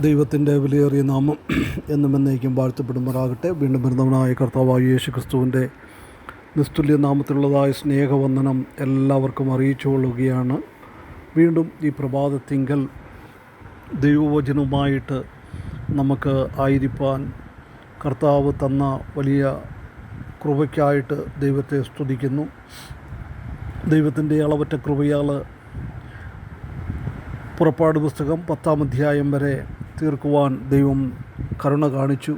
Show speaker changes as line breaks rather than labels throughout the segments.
ദൈവത്തിന്റെ വിലയേറിയ നാമം എന്നും എന്നേക്കും വാഴ്ത്തപ്പെടുമാറാകട്ടെ. വീണ്ടും വരുന്നവനായ കർത്താവായ യേശു ക്രിസ്തുവിന്റെ നിസ്തുല്യ നാമത്തിലുള്ളതായ സ്നേഹവന്ദനം എല്ലാവർക്കും അറിയിച്ചുകൊള്ളുകയാണ്. വീണ്ടും ഈ പ്രഭാതത്തിങ്കൽ ദൈവവചനവുമായിട്ട് നമുക്ക് ആയിരിക്കാൻ കർത്താവ് തന്ന വലിയ കൃപയ്ക്കായിട്ട് ദൈവത്തെ സ്തുതിക്കുന്നു. ദൈവത്തിന്റെ അളവറ്റ കൃപയാൽ പുറപ്പാട് പുസ്തകം പത്താം അധ്യായം വരെ തീർക്കുവാൻ ദൈവം കരുണ കാണിച്ചു.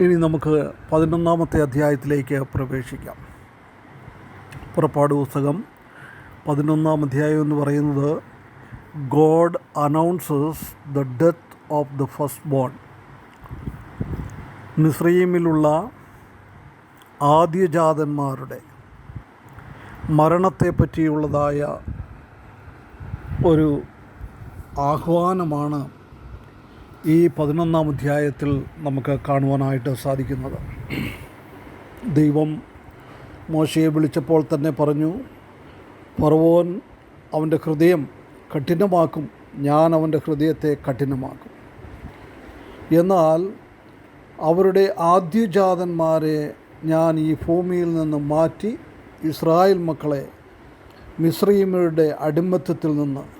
ഇനി നമുക്ക് പതിനൊന്നാമത്തെ അധ്യായത്തിലേക്ക് പ്രവേശിക്കാം. പുറപ്പാട് പുസ്തകം പതിനൊന്നാം അധ്യായം എന്ന് പറയുന്നത് God announces the death of the first born മിസ്രീമിലുള്ള ആദ്യജാതന്മാരുടെ മരണത്തെ പറ്റിയുള്ളതായ ഒരു ആഹ്വാനമാണ് ഈ പതിനൊന്നാം അധ്യായത്തിൽ നമുക്ക് കാണുവാനായിട്ട് സാധിക്കുന്നത്. ദൈവം മോശയെ വിളിച്ചപ്പോൾ തന്നെ പറഞ്ഞു ഫറവോൻ അവന്റെ ഹൃദയം കഠിനമാക്കും ഞാൻ അവന്റെ ഹൃദയത്തെ കഠിനമാക്കും. എന്നാൽ അവരുടെ ആദ്യജാതന്മാരെ ഞാൻ ഈ ഭൂമിയിൽ നിന്ന് മാറ്റി ഇസ്രായേൽ മക്കളെ മിശ്രീമയുടെ അടിമത്തത്തിൽ നിന്ന്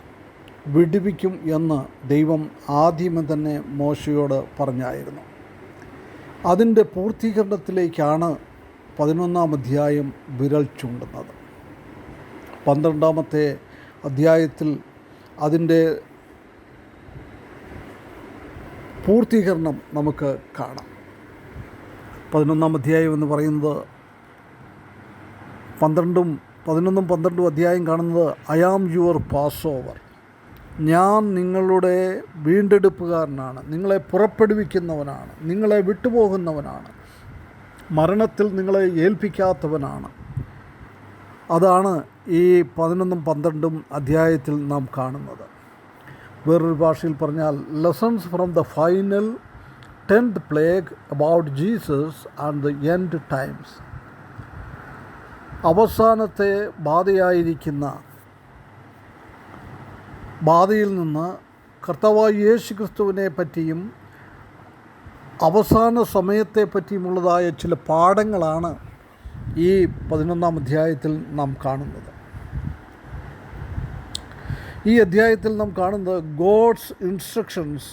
വിടുവിക്കും എന്ന് ദൈവം ആദ്യമേ തന്നെ മോശയോട് പറഞ്ഞായിരുന്നു. അതിന്റെ പൂർത്തീകരണത്തിലേക്കാണ് പതിനൊന്നാം അധ്യായം വിരൽ ചൂണ്ടുന്നത്. പന്ത്രണ്ടാമത്തെ അധ്യായത്തിൽ അതിന്റെ പൂർത്തീകരണം നമുക്ക് കാണാം. പതിനൊന്നാം അധ്യായം എന്ന് പറയുന്നത് പന്ത്രണ്ടും പതിനൊന്നും പന്ത്രണ്ടും അധ്യായം കാണുന്നത് I am your Passover ഞാൻ നിങ്ങളുടെ വീണ്ടെടുപ്പുകാരനാണ്. നിങ്ങളെ പുറപ്പെടുവിക്കുന്നവനാണ്. നിങ്ങളെ വിട്ടുപോകുന്നവനാണ്. മരണത്തിൽ നിങ്ങളെ ഏൽപ്പിക്കാത്തവനാണ്. അതാണ് ഈ പതിനൊന്നും പന്ത്രണ്ടും അധ്യായത്തിൽ നാം കാണുന്നത്. വേറൊരു ഭാഷയിൽ പറഞ്ഞാൽ lessons from the final tenth plague about Jesus and the end times അവസാനത്തെ ബാധയായിരിക്കുന്ന ബാധയിൽ നിന്ന് കർത്താവായ യേശു ക്രിസ്തുവിനെ പറ്റിയും അവസാന സമയത്തെ പറ്റിയുമുള്ളതായ ചില പാഠങ്ങളാണ് ഈ പതിനൊന്നാം അധ്യായത്തിൽ നാം കാണുന്നത്. ഈ അധ്യായത്തിൽ നാം കാണുന്നത് God's instructions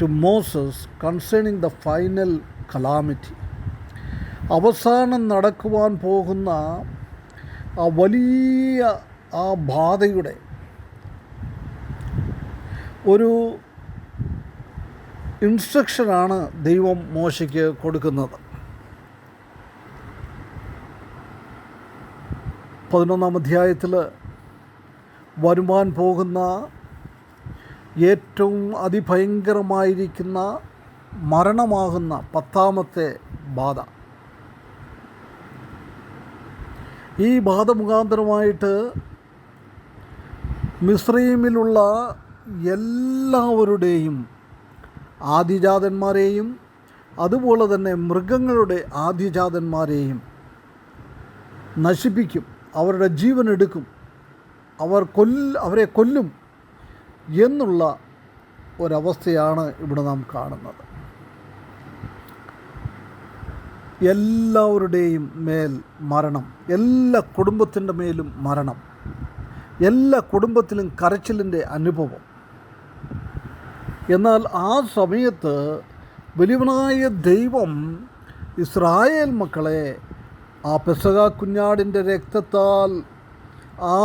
to Moses concerning the final calamity. അവസാനം നടക്കുവാൻ പോകുന്ന ആ വലിയ ആ ബാധയുടെ ഒരു ഇൻസ്ട്രക്ഷനാണ് ദൈവം മോശയ്ക്ക് കൊടുക്കുന്നത്. പതിനൊന്നാം അധ്യായത്തിൽ വരുവാൻ പോകുന്ന ഏറ്റവും അതിഭയങ്കരമായിരിക്കുന്ന മരണമാകുന്ന പത്താമത്തെ ബാധ. ഈ ബാധ മുഖാന്തരമായിട്ട് മിശ്രീമിലുള്ള എല്ലാവരുടെയും ആദിജാതന്മാരെയും അതുപോലെ തന്നെ മൃഗങ്ങളുടെ ആദിജാതന്മാരെയും നശിപ്പിക്കും അവരുടെ ജീവൻ എടുക്കും അവർ കൊല്ല അവരെ കൊല്ലും എന്നുള്ള ഒരവസ്ഥയാണ് ഇവിടെ നാം കാണുന്നത്. എല്ലാവരുടെയും മേൽ മരണം എല്ലാ കുടുംബത്തിന്റെ മേലും മരണം എല്ലാ കുടുംബത്തിലും കരച്ചിലിന്റെ അനുഭവം എന്നാൽ ആ സമയത്ത് വലിയവനായ ദൈവം ഇസ്രായേൽ മക്കളെ ആ പെസക കുഞ്ഞാടിന്റെ രക്തത്താൽ ആ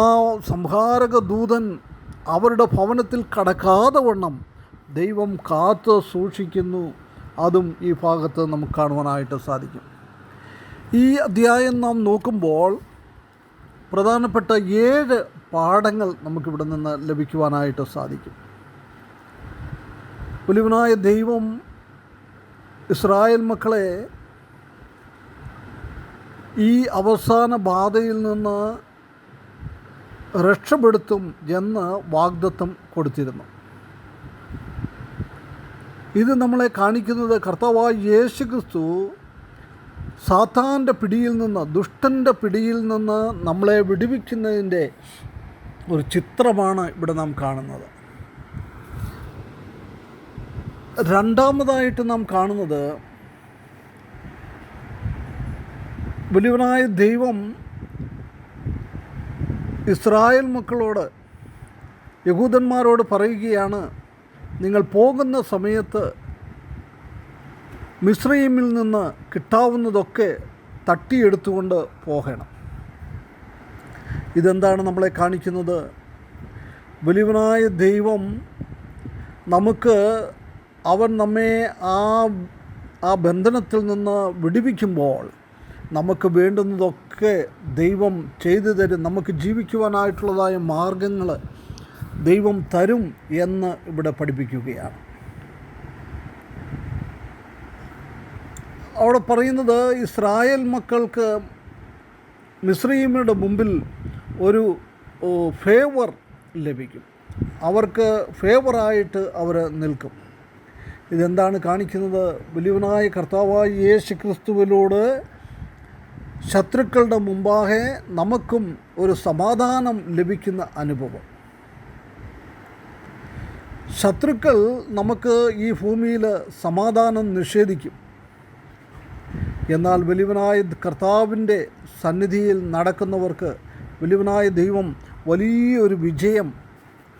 സംഹാരക ദൂതൻ അവരുടെ ഭവനത്തിൽ കടക്കാതെ വണ്ണം ദൈവം കാത്ത് സൂക്ഷിക്കുന്നു. അതും ഈ ഭാഗത്ത് നമുക്ക് കാണുവാനായിട്ട് സാധിക്കും. ഈ അധ്യായം നാം നോക്കുമ്പോൾ പ്രധാനപ്പെട്ട ഏഴ് പാഠങ്ങൾ നമുക്കിവിടെ നിന്ന് ലഭിക്കുവാനായിട്ട് സാധിക്കും. വലിയവനായ ദൈവം ഇസ്രായേൽ മക്കളെ ഈ അവസാന ബാധയിൽ നിന്ന് രക്ഷപ്പെടുത്തും എന്ന് വാഗ്ദത്തം കൊടുത്തിരുന്നു. ഇത് നമ്മളെ കാണിക്കുന്നത് കർത്താവായ യേശു ക്രിസ്തു സാത്താന്റെ പിടിയിൽ നിന്ന് ദുഷ്ടന്റെ പിടിയിൽ നിന്ന് നമ്മളെ വിടുവിക്കുന്നതിന്റെ ഒരു ചിത്രമാണ് ഇവിടെ നാം കാണുന്നത്. രണ്ടാമതായിട്ട് നാം കാണുന്നത് വലിയവനായ ദൈവം ഇസ്രായേൽ മക്കളോട് യഹൂദന്മാരോട് പറയുകയാണ് നിങ്ങൾ പോകുന്ന സമയത്ത് മിശ്രീമിൽ നിന്ന് കിട്ടാവുന്നതൊക്കെ തട്ടിയെടുത്തുകൊണ്ട് പോകണം. ഇതെന്താണ് നമ്മളെ കാണിക്കുന്നത്? വലിയവനായ ദൈവം നമുക്ക് അവൻ നമ്മെ ആ ആ ബന്ധനത്തിൽ നിന്ന് വിടുവിക്കുമ്പോൾ നമുക്ക് വേണ്ടുന്നതൊക്കെ ദൈവം ചെയ്തു തരും. നമുക്ക് ജീവിക്കുവാനായിട്ടുള്ളതായ മാർഗങ്ങൾ ദൈവം തരും എന്ന് ഇവിടെ പഠിപ്പിക്കുകയാണ്. അവിടെ പറയുന്നത് ഇസ്രായേൽ മക്കൾക്ക് മിശ്രീമയുടെ മുമ്പിൽ ഒരു ഫേവർ ലഭിക്കും. അവർക്ക് ഫേവറായിട്ട് അവർ നിൽക്കും. ഇതെന്താണ് കാണിക്കുന്നത്? വലിയവനായ കർത്താവായ യേശു ക്രിസ്തുവിലൂടെ ശത്രുക്കളുടെ മുമ്പാകെ നമുക്കും ഒരു സമാധാനം ലഭിക്കുന്ന അനുഭവം. ശത്രുക്കൾ നമുക്ക് ഈ ഭൂമിയിൽ സമാധാനം നിഷേധിക്കും. എന്നാൽ വലിയവനായ കർത്താവിന്റെ സന്നിധിയിൽ നടക്കുന്നവർക്ക് വലിയവനായ ദൈവം വലിയൊരു വിജയം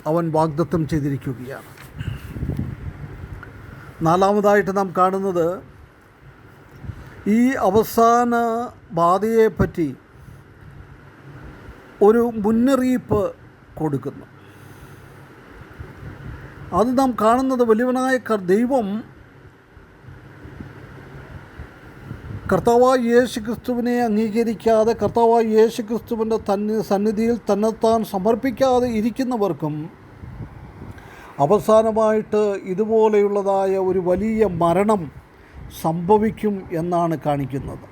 അവൻ വാഗ്ദത്തം ചെയ്തിരിക്കുകയാണ്. നാലാമതായിട്ട് നാം കാണുന്നത് ഈ അവസാന ബാധയെപ്പറ്റി ഒരു മുന്നറിയിപ്പ് കൊടുക്കുന്നു. അത് നാം കാണുന്നത് വലിയവനായ ദൈവം കർത്താവായ യേശു ക്രിസ്തുവിനെ അംഗീകരിക്കാതെ കർത്താവായ യേശു ക്രിസ്തുവിന്റെ തന്നെ സന്നിധിയിൽ തന്നെത്താൻ സമർപ്പിക്കാതെ ഇരിക്കുന്നവർക്കും അവസാനമായിട്ട് ഇതുപോലെയുള്ളതായ ഒരു വലിയ മരണം സംഭവിക്കും എന്നാണ് കാണിക്കുന്നത്.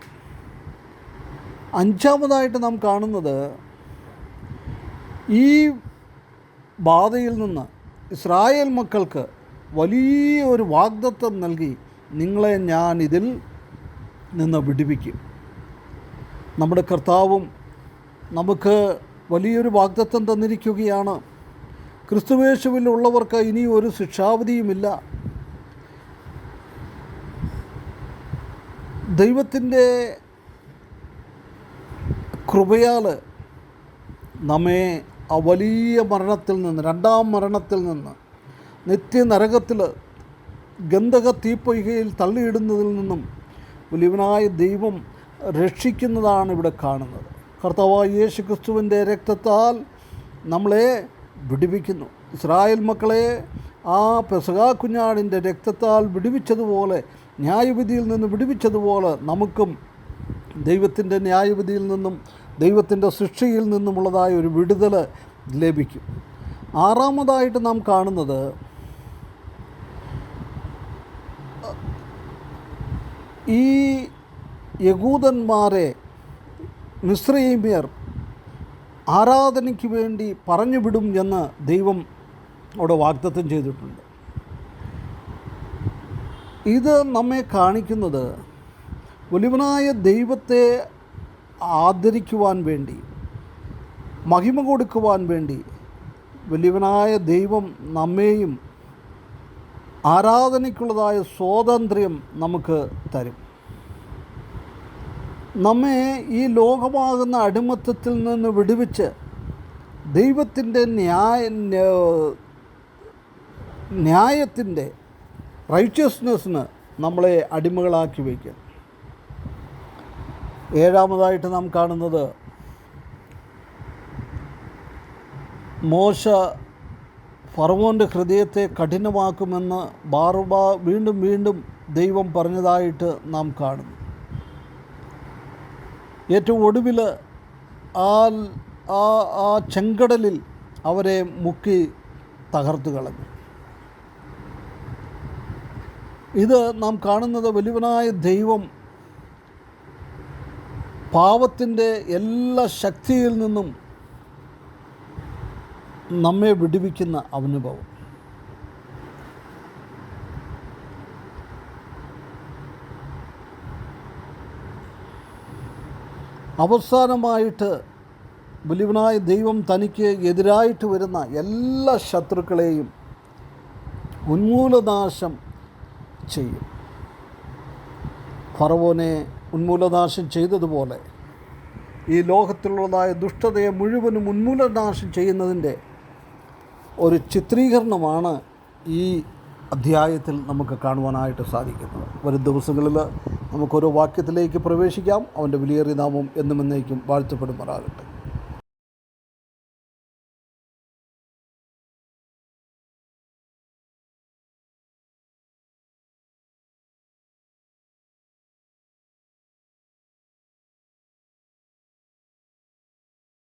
അഞ്ചാമതായിട്ട് നാം കാണുന്നത് ഈ ബാധയിൽ നിന്ന് ഇസ്രായേൽ മക്കൾക്ക് വലിയൊരു വാഗ്ദത്വം നൽകി നിങ്ങളെ ഞാൻ ഇതിൽ നിന്ന് വിടുവിക്കും. നമ്മുടെ കർത്താവും നമുക്ക് വലിയൊരു വാഗ്ദത്വം തന്നിരിക്കുകയാണ്. ക്രിസ്തുവേശുവിലുള്ളവർക്ക് ഇനി ഒരു ശിക്ഷാവധിയുമില്ല. ദൈവത്തിന്റെ കൃപയാൽ നമ്മെ ആ വലിയ മരണത്തിൽ നിന്ന് രണ്ടാം മരണത്തിൽ നിന്ന് നിത്യനരകത്തിൽ ഗന്ധക തീപ്പൊയ്കയിൽ തള്ളിയിടുന്നതിൽ നിന്നും വലിയവനായ ദൈവം രക്ഷിക്കുന്നതാണ് ഇവിടെ കാണുന്നത്. കർത്താവായ യേശു ക്രിസ്തുവിന്റെ രക്തത്താൽ നമ്മളെ വിടുവിക്കുന്നു. ഇസ്രായേൽ മക്കളെ ആ പെസകാ കുഞ്ഞാടിന്റെ രക്തത്താൽ വിടുവിച്ചതുപോലെ ന്യായവിധിയിൽ നിന്ന് വിടുവിച്ചതുപോലെ നമുക്കും ദൈവത്തിന്റെ ന്യായവിധിയിൽ നിന്നും ദൈവത്തിന്റെ സൃഷ്ടിയിൽ നിന്നുമുള്ളതായ ഒരു വിടുതൽ ലഭിക്കും. ആറാമതായിട്ട് നാം കാണുന്നത് ഈ യകൂദന്മാരെ മിശ്രീമ്യർ ആരാധനയ്ക്ക് വേണ്ടി പറഞ്ഞു വിടും എന്ന് ദൈവം അവിടെ വാഗ്ദത്തം ചെയ്തിട്ടുണ്ട്. ഇത് നമ്മെ കാണിക്കുന്നത് വലിയവനായ ദൈവത്തെ ആദരിക്കുവാൻ വേണ്ടി മഹിമ കൊടുക്കുവാൻ വേണ്ടി വലിയവനായ ദൈവം നമ്മെയും ആരാധനയ്ക്കുള്ളതായ സ്വാതന്ത്ര്യം നമുക്ക് തരും. നമ്മെ ഈ ലോകമാകുന്ന അടിമത്തത്തിൽ നിന്ന് വിടുവിച്ച് ദൈവത്തിന്റെ ന്യായ ന്യാ- ന്യായത്തിന്റെ റൈറ്റ്യസ്നെസ്സിന് നമ്മളെ അടിമകളാക്കി വയ്ക്കും. ഏഴാമതായിട്ട് നാം കാണുന്നത് മോശ ഫറവോന്റെ ഹൃദയത്തെ കഠിനമാക്കുമെന്ന് ബാറുബ വീണ്ടും വീണ്ടും ദൈവം പറഞ്ഞതായിട്ട് നാം കാണുന്നു. ഏറ്റവും ഒടുവിൽ ആ ആ ആ ചെങ്കടലിൽ അവരെ മുക്കി തകർത്തു കളഞ്ഞു. ഇത് നാം കാണുന്നത് വലുവനായ ദൈവം പാവത്തിന്റെ എല്ലാ ശക്തിയിൽ നിന്നും നമ്മെ വിടുവിക്കുന്ന അനുഭവം. അവസാനമായിട്ട് ബുലിവനായ ദൈവം തനിക്ക് എതിരായിട്ട് വരുന്ന എല്ലാ ശത്രുക്കളെയും ഉന്മൂലനാശം ചെയ്യും. ഫറവോനെ ഉന്മൂലനാശം ചെയ്തതുപോലെ ഈ ലോകത്തിലുള്ളതായ ദുഷ്ടതയെ മുഴുവനും ഉന്മൂലനാശം ചെയ്യുന്നതിന്റെ ഒരു ചിത്രീകരണമാണ് ഈ അധ്യായത്തിൽ നമുക്ക് കാണുവാനായിട്ട് സാധിക്കുന്നത്. വരും ദിവസങ്ങളിൽ നമുക്കൊരു വാക്യത്തിലേക്ക് പ്രവേശിക്കാം. അവന്റെ വിലയേറിയ നാമം എന്നും എന്നേക്കും വാഴ്ത്തപ്പെടുമാറാകട്ടെ.